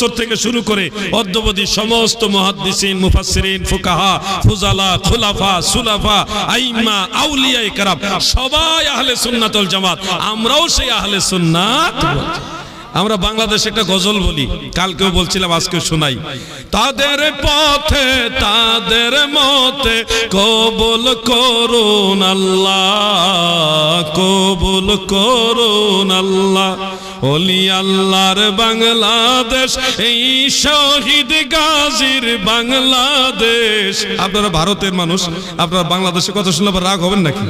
বছর থেকে শুরু করে অদ্যবধি সমস্ত মুহাদ্দিসিন, মুফাসসিরিন, ফুকাহা, ফুজালা, খুলাফা, সুলাফা, আইমা আউলিয়া কারাব সবাই আহলে সুন্নাতুল জামাত, আমরাও সেই আহলে সুন্নাত আমরা বাংলাদেশে একটা গজল বলি। কালকেও বলছিলাম আজকে শোনাই। তাদের পথে, তাদের মতে কবুল করুন আল্লাহ, কবুল করুন আল্লাহ। অলি আল্লাহর বাংলাদেশ, এই শহীদ গাজীর বাংলাদেশ। আপনারা ভারতের মানুষ, আপনারা বাংলাদেশে কথা শুনলে রাগ হবেন নাকি?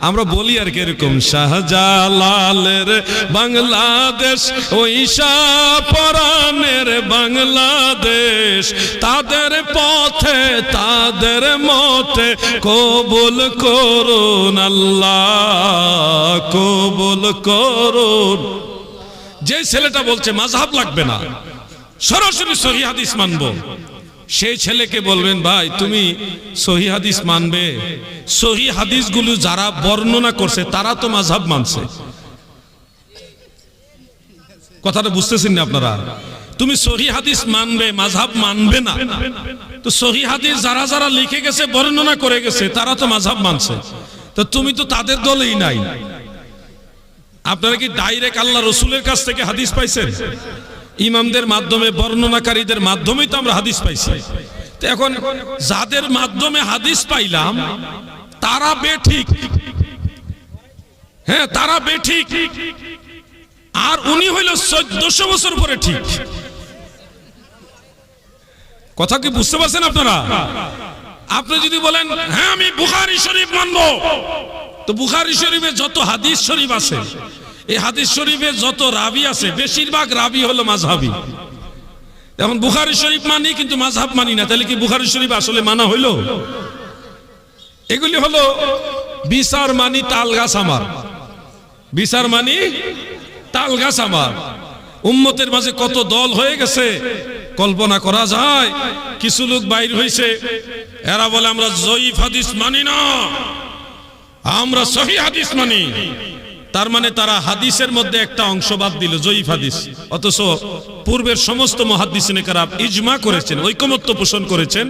আমরা বলি আর কি এরকম শাহজালালের বাংলাদেশ, ওই পরাণের বাংলাদেশ। তাদের পথে, তাদের মতে কবুল করুন আল্লাহ, কবুল করুন। যে ছেলেটা বলছে মাঝহাব লাগবে না। সরাসরি সহি হাদিস মানবো। সেই ছেলেকে বলবেন, ভাই, তুমি সহি হাদিস মানবে। সহি হাদিসগুলো যারা বর্ণনা করছে, তারা তো মাঝহাব মানছে। কথাটা বুঝতেছেন না আপনারা? তুমি সহি হাদিস মানবে মাঝহাব মানবে না। তো সহি হাদিস যারা যারা লিখে গেছে, বর্ণনা করে গেছে, তারা তো মাঝহাব মানছে। তো তুমি তো তাদের দলেই নাই। আপনারা কি ডাইরেক্ট আল্লাহ রসুলের কাছ থেকে হাদিস পাইছেন? ইমামদের মাধ্যমে, বর্ণনাকারীদের মাধ্যমেই তো আমরা হাদিস পাইছি। এখন যাদের মাধ্যমে হাদিস পাইলাম, তারা বেঠিক। হ্যাঁ তারা বেঠিক। আর উনি হইল চোদ্দশো বছর পরে ঠিক। কথা কি বুঝতে পারছেন আপনারা? আপনি যদি বলেন হ্যাঁ আমি বুখারি শরীফ মানবো। তো বুখারি শরীফে যত হাদিস শরীফ আছে এই হাদিস শরীফে যত রাবি আছে, বেশিরভাগ রাবি হলো মাঝহাবি। এখন বুখারি শরীফ মানি, কিন্তু মাঝহাব মানি না। তাহলে কি বুখারি শরীফ আসলে মানা হইল? এগুলি হলো বিচার মানি তাল গাছ আমার। বিচার মানি তাল গাছ আমার। উম্মতের মাঝে কত দল হয়ে গেছে, কল্পনা করা যায়। কিছু লোক বাইর হয়েছে এরা বলে, আমরা জয়ীফ হাদিস মানি না। আমরা সহি হাদিস মানি। তার মানে তারা হাদিসের মধ্যে একটা অংশ বাদ দিল, জয়ীফ হাদিস। অথচ পূর্বের সমস্ত মহাদিস ইজমা করেছেন, ঐকমত্য পোষণ করেছেন।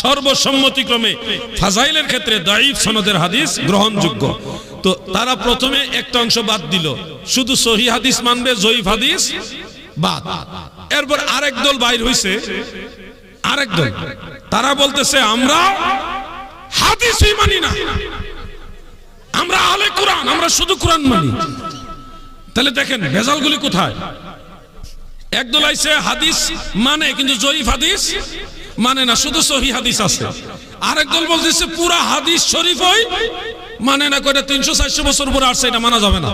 সর্বসম্মতিক্রমে ফাজাইলের ক্ষেত্রে দাঈফ সনদের হাদিস গ্রহণযোগ্য। তো তারা প্রথমে একটা অংশ বাদ দিল, শুধু সহি হাদিস মানবে, জয়ীফ হাদিস বাদ। এরপর আরেক দল বাইর হইছে, আরেক দল। তারা বলতেছে, আমরা হাদিসই মানি না। আমরা আলে কোরআন, আমরা শুধু কোরআন মানি। তাহলে দেখেন, ভেজালগুলি কোথায়? একদল আইছে, হাদিস মানে কিন্তু জয়ীফ হাদিস মানে না, শুধু সহি হাদিস আছে। আরেক দল বলতেছে, পুরা হাদিস শরীফ হই মানে না, কয়টা, তিনশো, চারশো বছর পরে আসছে, এটা মানা যাবে না।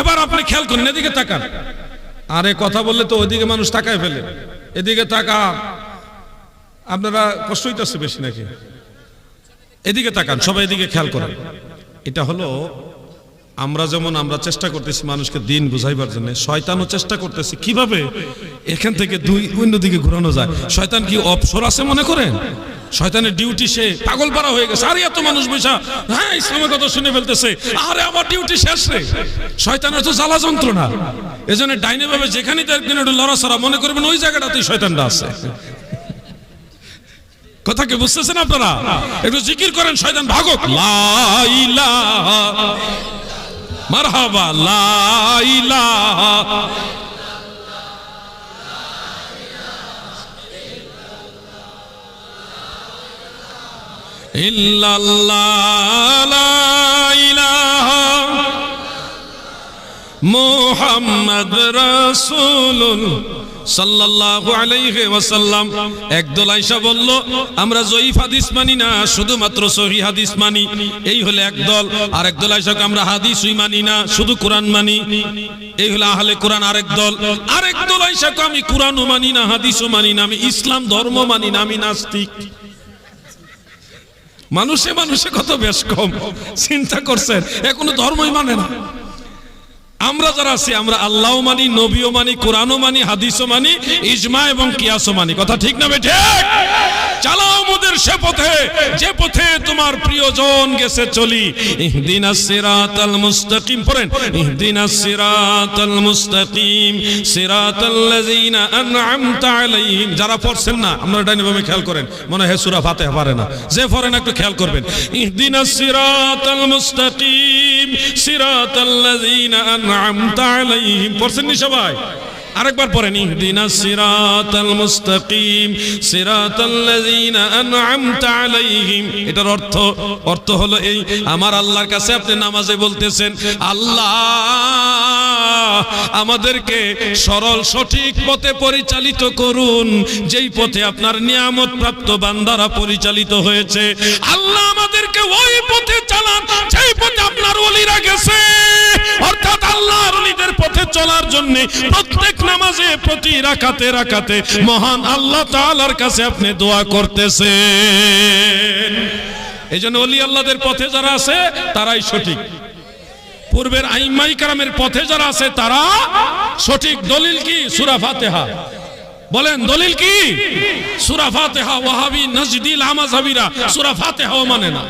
এবার আপনি খেয়াল করেন, এদিকে তাকান। আরে, কথা বললে তো ওইদিকে মানুষ তাকায় ফেলে। এদিকে তাকা আপনারা কষ্ট হইতেছে বেশি নাকি? এদিকে তাকান, সবাই এদিকে খেয়াল করেন। এটা হলো, আমরা যেমন আমরা চেষ্টা করতেছি মানুষকে দিন বুঝাইবার জন্য, শয়তানও চেষ্টা করতেছে। কীভাবে? এখান থেকে দুই অন্যদিকে ঘোরানো যায়। শয়তান কি অপসর আছে মনে করেন? শয়তানের ডিউটি সে পাগল পাড়া হয়ে গেছে। আরে এত মানুষ বৈশা হ্যাঁ ইসলামের কথা শুনে ফেলতেছে। আরে আমার ডিউটি শেষ রে। শয়তানের তো জ্বালা যন্ত্রণা। এজন্য ডাইনে ভাবে যেখানে দেখবেন একটু লড়াছড়া মনে করবেন, ওই জায়গাটাতেই শয়তানটা আছে। কথা কি বুঝতেছেন আপনারা? একটু জিকির করেন, শয়তান ভাগক। লা ইলাহা মারহাবা, লা ইলাহা ইল্লাল্লাহ, লা ইলাহা মুহাম্মদ রাসূলুল ওয়াসাল্লাম একদল বলল, আমরা হাদিস মানি না, শুধুমাত্র হাদিস মানি। এই একদল আর একদল আমরা হাদিসই মানি না, শুধু কোরআন মানি। এই কোরআনও মানি না আমি ইসলাম ধর্ম মানি না, আমি নাস্তিক। মানুষে মানুষে কত বেশ কম। চিন্তা করছেন এখনও ধর্মই মানে না। আমরা যারা আছি, আমরা আল্লাহ মানি, নবীও মানি, কোরআনও মানি, হাদিসও মানি, ইজমা এবং কিয়াসও মানি। কথা ঠিক না বেঠে চালাও মোদের সে পথে, যে পথে তোমার প্রিয়জন গেছে চলি। ইহদিনাস সিরাতাল মুস্তাকিম, পড়েন। ইহদিনাস সিরাতাল মুস্তাকিম, সিরাতাল লাযিনা আন'আমতা আলাইহিম। যারা পড়ছেন না, আপনারা ডাইনে বামে খেয়াল করেন। মনে হয় সূরা ফাতিহা পারে না। যে পড়েন একটু খেয়াল করবেন। ইহদিনাস সিরাতাল মুস্তাকিম, সিরাতাল লাযিনা আন'আমতা আলাইহিম। পড়ছেন নি সবাই? আরেকবার পড়েন ইহদিনাস সিরাতাল মুস্তাকিম, সিরাতাল্লাযীনা আন'আমতা আলাইহিম। এটার অর্থ অর্থ হলো এই, আমার আল্লাহর কাছে আপনি নামাজে বলতেছেন, আল্লাহ আমাদেরকে সরল, সঠিক পথে পরিচালিত করুন। যেই পথে আপনার নিয়ামত প্রাপ্ত বান্দারা পরিচালিত হয়েছে, আল্লাহ আমাদেরকে ওই পথে চালান, যেই পথে আপনার ওলিরা গেছে। অর্থাৎ আল্লাহর ওলিদের পথে চলার জন্য প্রত্যেক নামাজে প্রতি রাকাতে রাকাতে মহান আল্লাহ তাআলার কাছে আপনি দোয়া করতেছেন। এই জন্য অলি আল্লাহদের পথে যারা আছে, তারাই সঠিক। পূর্বের আইমাই কারামের পথে যারা আছে, তারা সঠিক। দলিল কি? সুরা ফাতেহা। বলেন, দলিল কি? সুরা ফাতেহা, ওয়াহাবি, নজদিল আমাজাবিরা সুরা ফাতেহাও মানে না।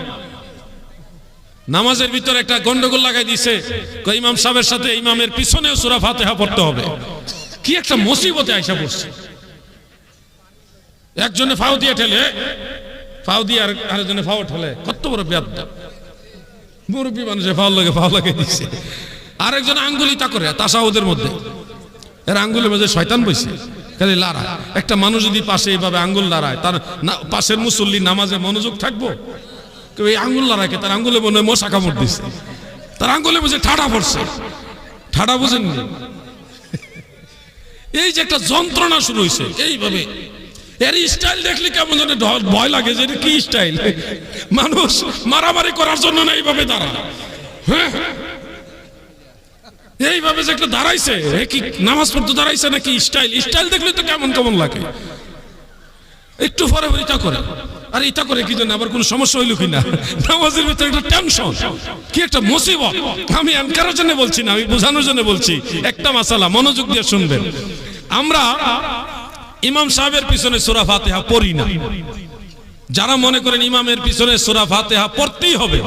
নামাজের ভিতরে একটা গন্ডগোল লাগাই দিছে। ইমাম সাহেবের সাথে ইমামের পিছনেও সুরা ফাতেহা পড়তে হবে। কি একটা মুসিবতে আইসা পড়ছে। একজনে ফাও দিয়ে ঠেলে, ফাও দিয়ে আর আরেকজনে ফাও ঠেলে। কত বড় ব্যাধ মুরব্বী মানুষের ফাও লাগে ফাও লাগে দিচ্ছে আরেকজন আঙ্গুলি তা করে তাসাউদের মধ্যে। এর আঙ্গুলের মধ্যে শয়তান বইছে। খালি লাড়া একটা মানুষ যদি পাশে এইভাবে আঙ্গুল লাড়ায় তার পাশের মুসল্লি নামাজে মনোযোগ থাকব? কেউ আঙ্গুল লড়াইকে তার আঙ্গুলে মনে মশা কামড় দিচ্ছে তার আঙ্গুলে বুঝে ঠাডা পড়ছে। ঠাডা বুঝেননি? এই যে একটা যন্ত্রণা শুরু হয়েছে, এইভাবে। এর স্টাইল দেখলে কেমন যেন ভয় লাগে যে কি স্টাইল মানুষ মারামারি করার জন্য না এইভাবে দাঁড়া হ্যাঁ? এইভাবে যে একটা দাঁড়াইছে কি নামাজ পড়তে দাঁড়াইছে নাকি স্টাইল স্টাইল দেখলে তো কেমন কেমন লাগে। একটু পরে এটা করে। আর এটা করে কি জন্য? আবার কোনো সমস্যা হইল কিনা? নামাজের ভিতরে একটা টেনশন কি একটা মুসিবত। আমি আনকারের জন্য বলছি না, আমি বোঝানোর জন্য বলছি। একটা মাসালা, মনোযোগ দিয়ে শুনবেন। আমরা ইমাম সাহেবের পিছনে সূরা ফাতিহা পড়ি না। যারা মনে করেন ইমামের পিছনে সূরা ফাতিহা পড়তেই হবে,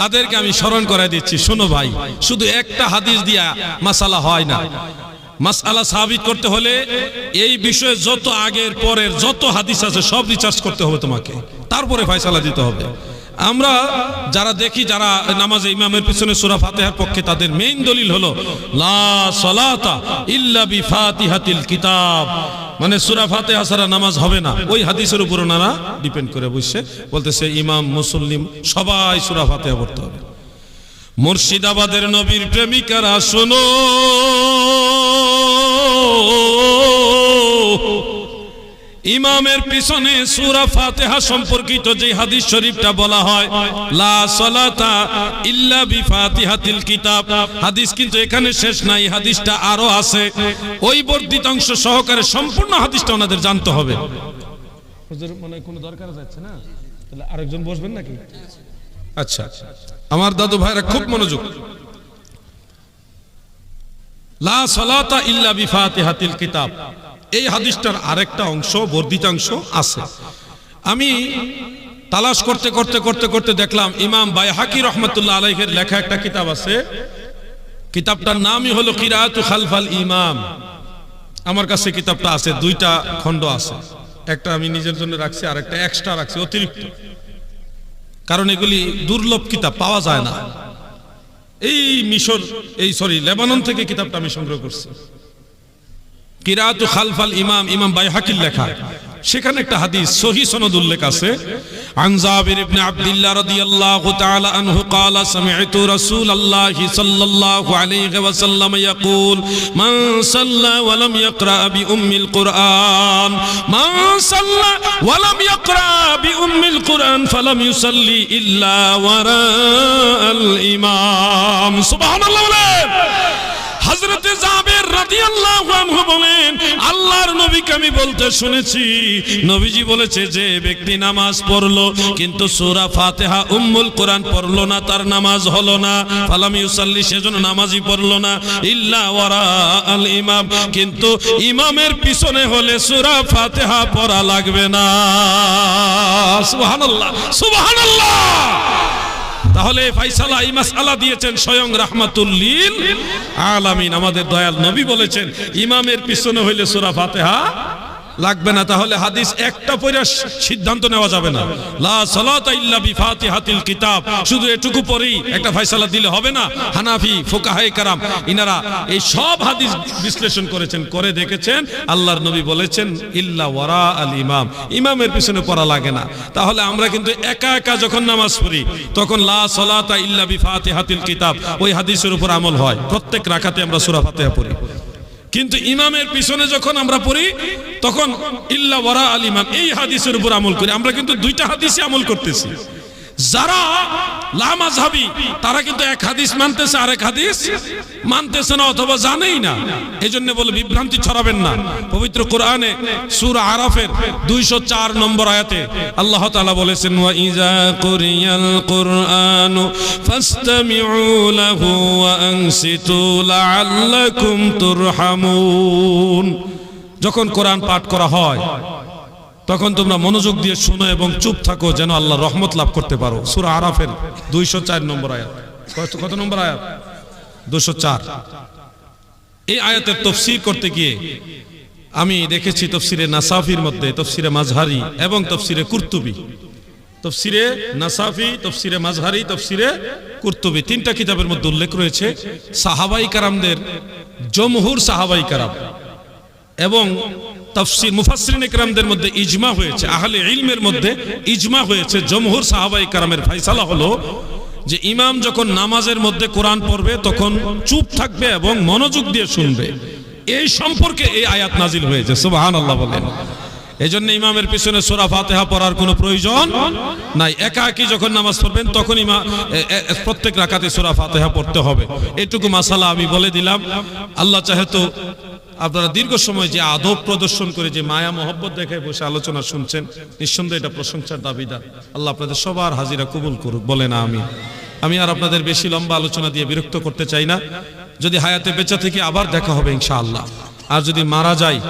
তাদেরকে আমি স্মরণ করাই দিচ্ছি। শোনো ভাই, শুধু একটা হাদিস দিয়া মাসালা হয় না। মাসআলা সাবিত করতে হলে এই বিষয়ে যত আগের পরের যত হাদিস আছে সব রিচার্জ করতে হবে তোমাকে। তারপরে ফয়সালা দিতে হবে। আমরা যারা দেখি, যারা নামাজে ইমামের পিছনে সূরা ফাতিহার পক্ষে, তাদের মেইন দলিল হলো, লা সালাতা ইল্লা বিফাতিহাতিল কিতাব। মানে সূরা ফাতিহা ছাড়া নামাজ হবে না। ওই হাদিসের উপর ওনারা ডিপেন্ড করে বসছে বলতেছে ইমাম মুসল্লিম, সবাই সূরা ফাতিহা পড়তে হবে। মুর্শিদাবাদের নবীর প্রেমিকারা, শোনো। ইমামের পিছনে সূরা ফাতিহা সম্পর্কিত যে হাদিস শরীফটা বলা হয় লা সালাতা ইল্লা কিতাব। হাদিস কিন্তু এখানে শেষ নাই হাদিসটা আরও আছে। ওই বর্ধিত অংশ সহকারে সম্পূর্ণ হাদিসটা ওনাদের জানতে হবে। হুজুর মনে কোনো দরকার যাচ্ছে না? তাহলে আরেকজন বসবেন নাকি? আচ্ছা আমার দাদু ভাইরা খুব মনোযোগ। লা সালাতা ইল্লা বিফাতিহাতিল কিতাব। এই হাদিসটার আরেকটা অংশ, বর্ধিতাংশ আছে। আমি তালাশ করতে করতে করতে করতে দেখলাম ইমাম বাইহাকি রহমতুল্লাহ আলাইহের লেখা একটা কিতাব আছে। কিতাবটার নামই হলো কিরাতু খালফাল ইমাম। আমার কাছে কিতাবটা আছে, দুইটা খণ্ড আছে। একটা আমি নিজের জন্য রাখছি আর একটা এক্সট্রা রাখছি, অতিরিক্ত। কারণ এগুলি দুর্লভ কিতাব, পাওয়া যায় না। এই মিশর, এই সরি লেবানন থেকে কিতাবটা আমি সংগ্রহ করছি। কিরাতু খালফাল ইমাম ইমাম বাইহাকির লেখা সেখানে একটা হাদিস সহি সনদ উল্লেখ আছে عن جابر بن عبد الله رضي الله تعالى عنه قال سمعت رسول الله صلى الله عليه وسلم يقول من صلى ولم يقرأ بأم القرآن من صلى ولم يقرأ بأم القرآن فلم يصلي إلا وراء الإمام سبحان الله বলেন বলেন, আল্লাহর নবীকে আমি বলতে শুনেছি। নবীজি বলেছে, যে ব্যক্তি নামাজ পড়ল, কিন্তু সূরা ফাতিহা উম্মুল কোরআন পড়ল না, তার নামাজ হলো না। ফালাম ইউসাল্লি সেজন্য নামাজই পড়ল না। ইল্লা আল ইমাম, কিন্তু ইমামের পিছনে হলে সূরা ফাতিহা পড়া লাগবে না। সুবহানাল্লাহ সুবহানাল্লাহ! তাহলে ফাইসালা এই মাসালা দিয়েছেন স্বয়ং রাহমাতুল্লিল আলামিন। আমাদের দয়াল নবী বলেছেন, ইমামের পিছনে হইলে সুরা ফাতিহা লাগবে না, তাহলে হাদিস একটা পড়ে সিদ্ধান্ত নেওয়া যাবে না। লা সালাতা ইল্লা বিফাতিহাতিল কিতাব। শুধু এটুকু পরেই একটা ফয়সালা দিলে হবে না? হানাফি ফুকাহায়ে কারাম, ইনারা এই সব হাদিস বিশ্লেষণ করেছেন, করে দেখেছেন। আল্লাহর নবী বলেছেন, ইল্লা ওয়ারা আল ইমাম। ইমামের পিছনে পড়া লাগে না। তাহলে আমরা কিন্তু একা একা যখন নামাজ পড়ি, তখন লা সালাতা ইল্লা বিফাতিহাতিল কিতাব, ওই হাদিসের উপর আমল হয়। প্রত্যেক রাকাতে আমরা সূরা ফাতিহা পড়ি। কিন্তু ইমামের পিছনে যখন আমরা পড়ি, তখন ইল্লা ওয়ারা আল ইমাম এই হাদিসের উপর আমল করি। আমরা কিন্তু দুইটা হাদিসে আমল করতেছি। যারা লামাজহাবি তারা কিন্তু এক হাদিস মানতেছে, আরেক হাদিস মানতেছে না অথবা জানেই না। এই জন্য বলে বিভ্রান্তি ছড়াবেন না। পবিত্র কোরআনে সূরা আরাফের 204 নম্বর আয়াতে আল্লাহ তাআলা বলেছেন ইজা কুরিয়াল কুরআনু যখন কোরআন পাঠ করা হয় তখন তোমরা মনোযোগ দিয়ে শোনো এবং চুপ থাকো যেন আল্লাহ রহমত লাভ করতে পারো। সুরা আরাফের দুইশো চার নম্বর আয়াত। কত- নম্বর আয়াত? দুশো চার। এই আয়াতের তফসির করতে গিয়ে আমি দেখেছি তফসিরে নাসাফির মধ্যে, তফসিরে মাঝহারি এবং তফসিরে কুর্তুবি। তফসিরে নাসাফি, তফসিরে মাঝহারি তফসিরে কুর্তুবি। তিনটা কিতাবের মধ্যে উল্লেখ রয়েছে, সাহাবাই কারামদের, জমহুর সাহাবাই কারাম এবং তফসির মুফাসরিন ইকরামদের মধ্যে ইজমা হয়েছে, আহলে ইলমের মধ্যে ইজমা হয়েছে। জমহুর সাহাবাই কারামের ফাইসালা হলো যে ইমাম যখন নামাজের মধ্যে কোরআন পড়বে, তখন চুপ থাকবে এবং মনোযোগ দিয়ে শুনবে। এই সম্পর্কে এই আয়াত নাজিল হয়েছে, সুবহানাল্লাহ বলেন। এই জন্য ইমামের পিছনে সোরা ফাতেহা পড়ার কোনো প্রয়োজন নাই। একা একই যখন নামাজ পড়বেন তখন ইমা প্রত্যেক রাকাতে সোরা ফাতেহা পড়তে হবে। এটুকু মাসালা আমি বলে দিলাম। আল্লাহ চাহে তো আপনারা দীর্ঘ সময় যে আদব প্রদর্শন করে যে মায়া, মহব্বত দেখে বসে আলোচনা শুনছেন, নিঃসন্দেহে এটা প্রশংসার দাবিদার। আল্লাহ আপনাদের সবার হাজিরা কবুল করুক বলে না আমি আমি আর আপনাদের বেশি লম্বা আলোচনা দিয়ে বিরক্ত করতে চাই না। যদি হায়াতে বেঁচে থেকে আবার দেখা হবে, ইনশাআল্লাহ। আর যদি মারা যাই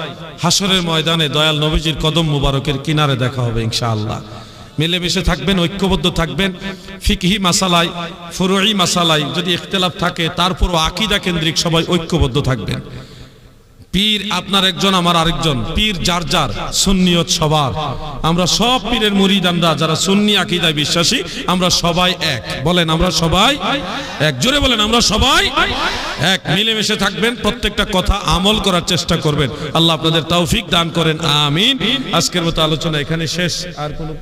হাসরের ময়দানে দয়াল নবীজির কদম মুবারকের কিনারে দেখা হবে, ইনশাআল্লাহ। মিলেমিশে থাকবেন, ঐক্যবদ্ধ থাকবেন। ফিকহি মাসালাই ফুরুই মাসালাই যদি ইখতলাফ থাকে, তারপরও আকিদা কেন্দ্রিক সবাই ঐক্যবদ্ধ থাকবেন। পীর আপনার একজন, আমার আরেকজন। পীর যার যার, সুন্নিয়ত সবার। আমরা সব পীরের মুরিদানরা যারা সুন্নি আকিদায় বিশ্বাসী, আমরা সবাই এক। বলেন, আমরা সবাই এক। জোরে বলেন, আমরা সবাই এক। মিলেমিশে থাকবেন, প্রত্যেকটা কথা আমল করার চেষ্টা করবেন। আল্লাহ আপনাদের তৌফিক দান করেন, আমিন। আজকের মতো আলোচনা এখানে শেষ। আর কোনো